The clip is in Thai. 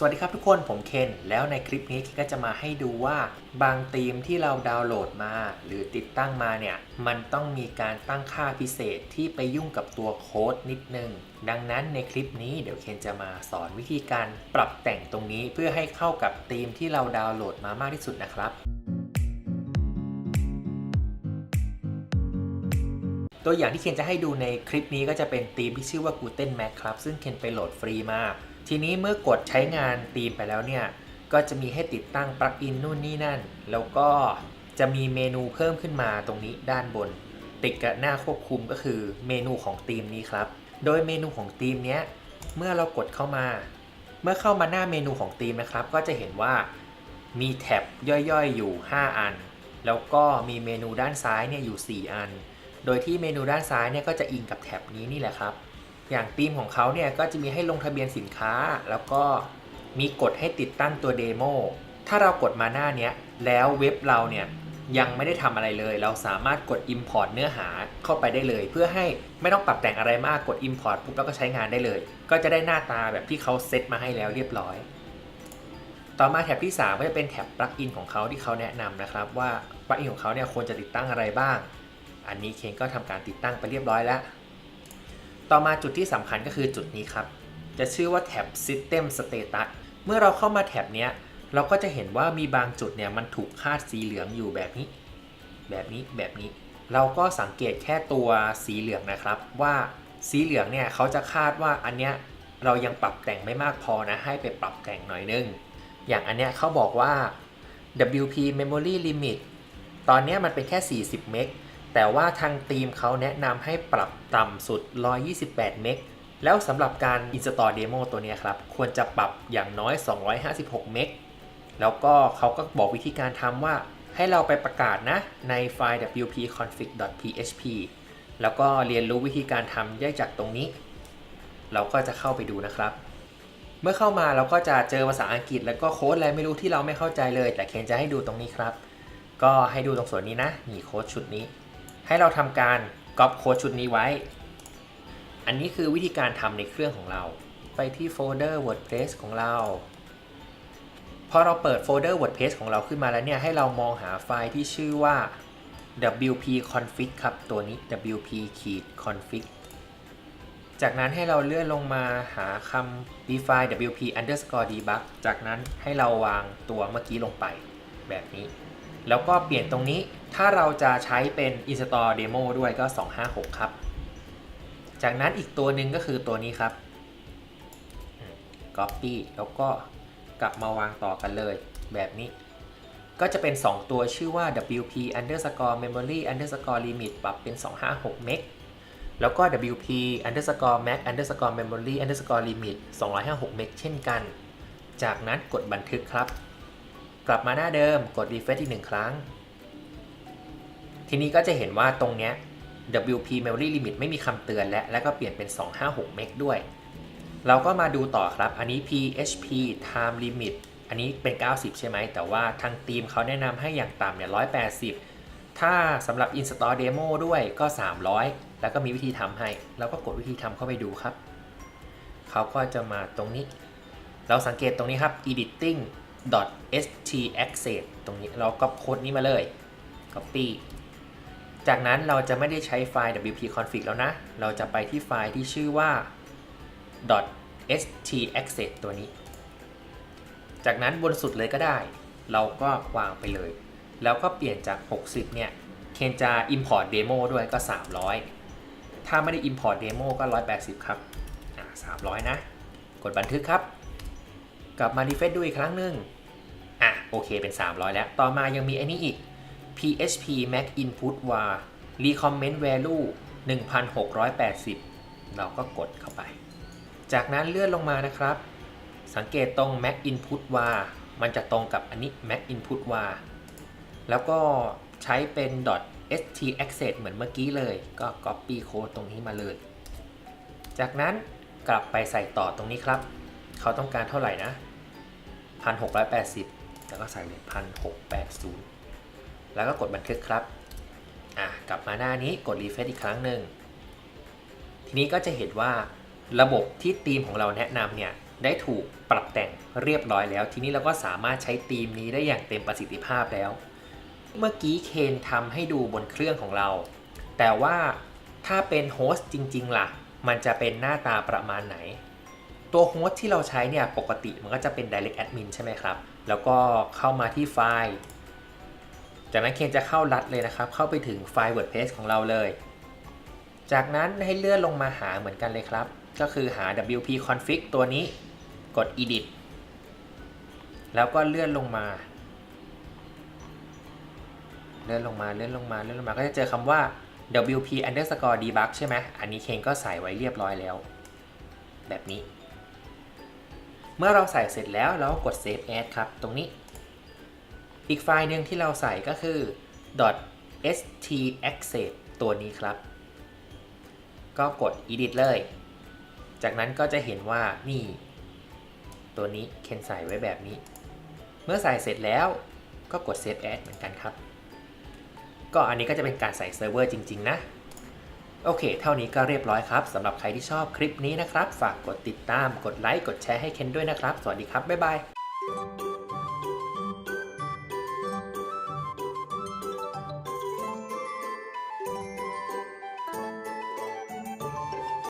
สวัสดีครับทุกคนผมเคน แล้วในคลิปนี้ก็จะมาให้ดูว่าบางธีมที่เราดาวน์โหลดมา หรือติดตั้งมาเนี่ย มันต้องมีการตั้งค่าพิเศษที่ไปยุ่งกับตัวโค้ดนิดนึง ดังนั้นในคลิปนี้เดี๋ยวเคนจะมาสอนวิธีการปรับแต่งตรงนี้เพื่อให้เข้ากับธีมที่เราดาวน์โหลดมามากที่สุดนะครับตัวอย่างที่เคนจะให้ดูในคลิปนี้ก็จะเป็นธีมที่ชื่อว่า Guten Mac ครับ ซึ่งเคนไปโหลดฟรีมา ทีนี้เมื่อกดใช้งานธีมไปแล้วเนี่ย ก็จะมีให้ติดตั้งปลั๊กอินนู่นนี่นั่น แล้วก็จะมีเมนูเพิ่มขึ้นมาตรงนี้ด้านบน ติดกับหน้าควบคุมก็คือเมนูของธีมนี้ครับ โดยเมนูของธีมเนี้ยเมื่อเรากดเข้ามา เมื่อเข้ามาหน้าเมนูของธีมนะครับ ก็จะเห็นว่ามีแท็บย่อยๆอยู่ 5 อัน แล้วก็มีเมนูด้านซ้ายเนี่ยอยู่ 4 อัน โดยที่เมนูด้านซ้ายเนี่ยก็จะอิงกับแท็บนี้นี่แหละครับ อย่างธีมของเขาเนี่ยก็จะมีให้ลงทะเบียนสินค้า แล้วก็มีกดให้ติดตั้งตัวเดโมถ้าเรากดมาหน้าเนี้ยแล้วเว็บเราเนี่ยยังไม่ได้ทำอะไรเลย เราสามารถกด Import เนื้อหาเข้าไปได้เลย เพื่อให้ไม่ต้องปรับแต่งอะไรมากกด Import ปุ๊บแล้วก็ใช้งานได้เลย ก็จะได้หน้าตาแบบที่เขาเซตมาให้แล้วเรียบร้อย ต่อมาแท็บที่ 3 ก็จะเป็นแท็บปลั๊กอินของเขาที่เขาแนะนำนะครับ ว่าปลั๊กอินของเขาเนี่ยควรจะติดตั้งอะไรบ้าง อันนี้เคนก็ทำการติดตั้งไปเรียบร้อยแล้ว ต่อมาจุดที่สำคัญก็คือจุดนี้ครับ จะชื่อว่าแท็บ System Status เมื่อเราเข้ามาแท็บเนี้ยเราก็จะเห็นว่ามีบางจุดเนี่ยมันถูกคาดสีเหลืองอยู่แบบนี้ แบบนี้แบบนี้ เราก็สังเกตแค่ตัวสีเหลืองนะครับ ว่าสีเหลืองเนี่ยเขาจะคาดว่าอันเนี้ยเรายังปรับแต่งไม่มากพอนะให้ไปปรับแต่งหน่อยนึง อย่างอันเนี้ยเขาบอกว่า WP Memory Limit ตอนเนี้ยมันเป็นแค่ 40 เมก แต่ว่าทางทีมเขาแนะนำให้ปรับต่ำสุด 128 เมก แล้วสำหรับการ install demo ตัวนี้ครับ ควรจะปรับอย่างน้อย 256 เมก แล้วก็เขาก็บอกวิธีการทำว่าให้เราไปประกาศนะในไฟล์ wp-config.php แล้วก็เรียนรู้วิธีการทำได้จากตรงนี้ เราก็จะเข้าไปดูนะครับ เมื่อเข้ามาเราก็จะเจอภาษาอังกฤษ แล้วก็โค้ดอะไรไม่รู้ที่เราไม่เข้าใจเลย แต่เคนจะให้ดูตรงนี้ครับ ก็ให้ดูตรงส่วนนี้นะนี่โค้ดชุดนี้ ให้เราทำการก๊อปโค้ดชุดนี้ไว้ อันนี้คือวิธีการทำในเครื่องของเรา ไปที่โฟลเดอร์ WordPress ของเรา พอเราเปิดโฟลเดอร์ WordPress ของเราขึ้นมาแล้วเนี่ย ให้เรามองหาไฟล์ที่ชื่อว่า wp config ครับ ตัวนี้ wp config จากนั้นให้เราเลื่อนลงมาหาคำ define wp underscore debug จากนั้นให้เราวางตัวเมื่อกี้ลงไปแบบนี้ แล้วก็เปลี่ยนตรงนี้ถ้าเราจะใช้เป็น install demo ด้วยก็ 256 ครับ จากนั้นอีกตัวหนึ่งก็คือตัวนี้ครับ copy แล้วก็กลับมาวางต่อกันเลยแบบนี้ ก็จะเป็น 2 ตัวชื่อว่า wp underscore memory underscore limit ปรับเป็น 256เมกแล้วก็ wp underscore mac underscore memory underscore limit 256เมกเช่นกัน จากนั้นกดบันทึกครับ กลับมาหน้าเดิมกด refresh อีกหนึ่งครั้ง ทีนี้ก็จะเห็นว่าตรงเนี้ย WP Memory Limit ไม่มีคำเตือนและแล้วก็เปลี่ยนเป็น 256 เมกด้วย เราก็มาดูต่อครับ อันนี้ PHP Time Limit อันนี้เป็น 90 ใช่ไหม แต่ว่าทางทีมเขาแนะนำให้อย่างต่ำเนี่ย180 ถ้าสำหรับ Install Demo ด้วยก็ 300 แล้วก็มีวิธีทำให้เราก็กดวิธีทำเข้าไปดูครับ เขาก็จะมาตรงนี้ เราสังเกตตรงนี้ครับ editing .htaccess ตรงนี้เราก็โค้ดนี้มาเลย copy จากนั้นเราจะไม่ได้ใช้ไฟล์ wp config แล้วนะ เราจะไปที่ไฟล์ที่ชื่อว่า .htaccess ตัวนี้ จากนั้นบนสุดเลยก็ได้ เราก็วางไปเลย แล้วก็เปลี่ยนจาก 60 เนี่ย เคนจะ import demo ด้วยก็ 300 ถ้าไม่ได้ import demo ก็ 180 ครับ 300 นะ กดบันทึกครับ กลับมา refresh ดูอีกครั้งหนึ่ง โอเคเป็น 300 แล้ว ต่อมายังมีไอ้นี้อีก PHP Mac Input var recommend value 1680 เราก็กดเข้าไป จากนั้นเลื่อนลงมานะครับ สังเกตตรง Mac Input var มันจะตรงกับอันนี้ Mac Input var แล้วก็ใช้เป็น .htaccess เหมือนเมื่อกี้เลย ก็ copy code ตรงนี้มาเลย จากนั้นกลับไปใส่ต่อตรงนี้ครับ เขาต้องการเท่าไหร่นะ 1680 แล้วก็ใส่เลย1680แล้วก็กดบันทึกครับ อะกลับมาหน้านี้กด refresh อีกครั้งหนึ่ง ทีนี้ก็จะเห็นว่าระบบที่ทีมของเราแนะนำเนี่ยได้ถูกปรับแต่งเรียบร้อยแล้ว ทีนี้เราก็สามารถใช้ธีมนี้ได้อย่างเต็มประสิทธิภาพแล้ว เมื่อกี้เคนทำให้ดูบนเครื่องของเรา แต่ว่าถ้าเป็นโฮสต์จริง ๆล่ะ มันจะเป็นหน้าตาประมาณไหน ตัวโฮสต์ที่เราใช้เนี่ยปกติมันก็จะเป็น direct admin ใช่ไหมครับ แล้วก็เข้ามาที่ไฟล์ จากนั้นเคนจะเข้ารัดเลยนะครับ เข้าไปถึงไฟล์ WordPress ของเราเลย จากนั้นให้เลื่อนลงมาหาเหมือนกันเลยครับ ก็คือหา wp config ตัวนี้กด edit แล้วก็เลื่อนลงมา เลื่อนลงมาเลื่อนลงมาเลื่อนลงมาก็จะเจอคำว่า wp underscore debug ใช่ไหมอันนี้เคนก็ใส่ไว้เรียบร้อยแล้ว แบบนี้ เมื่อเราใส่เสร็จแล้วเราก็กด save as ครับ ตรงนี้ อีกไฟล์หนึ่งที่เราใส่ก็คือ .staccess ตัวนี้ครับ ก็กด edit เลย จากนั้นก็จะเห็นว่านี่ ตัวนี้เคนใส่ไว้แบบนี้ เมื่อใส่เสร็จแล้วก็กด save as เหมือนกันครับ ก็อันนี้ก็จะเป็นการใส่เซิร์ฟเวอร์จริง ๆ นะ โอเค เท่านี้ก็เรียบร้อยครับสำหรับใครที่ชอบคลิปนี้นะครับ ฝากกดติดตาม กดไลค์ กดแชร์ให้เคนด้วยนะครับ สวัสดีครับ บ๊ายบาย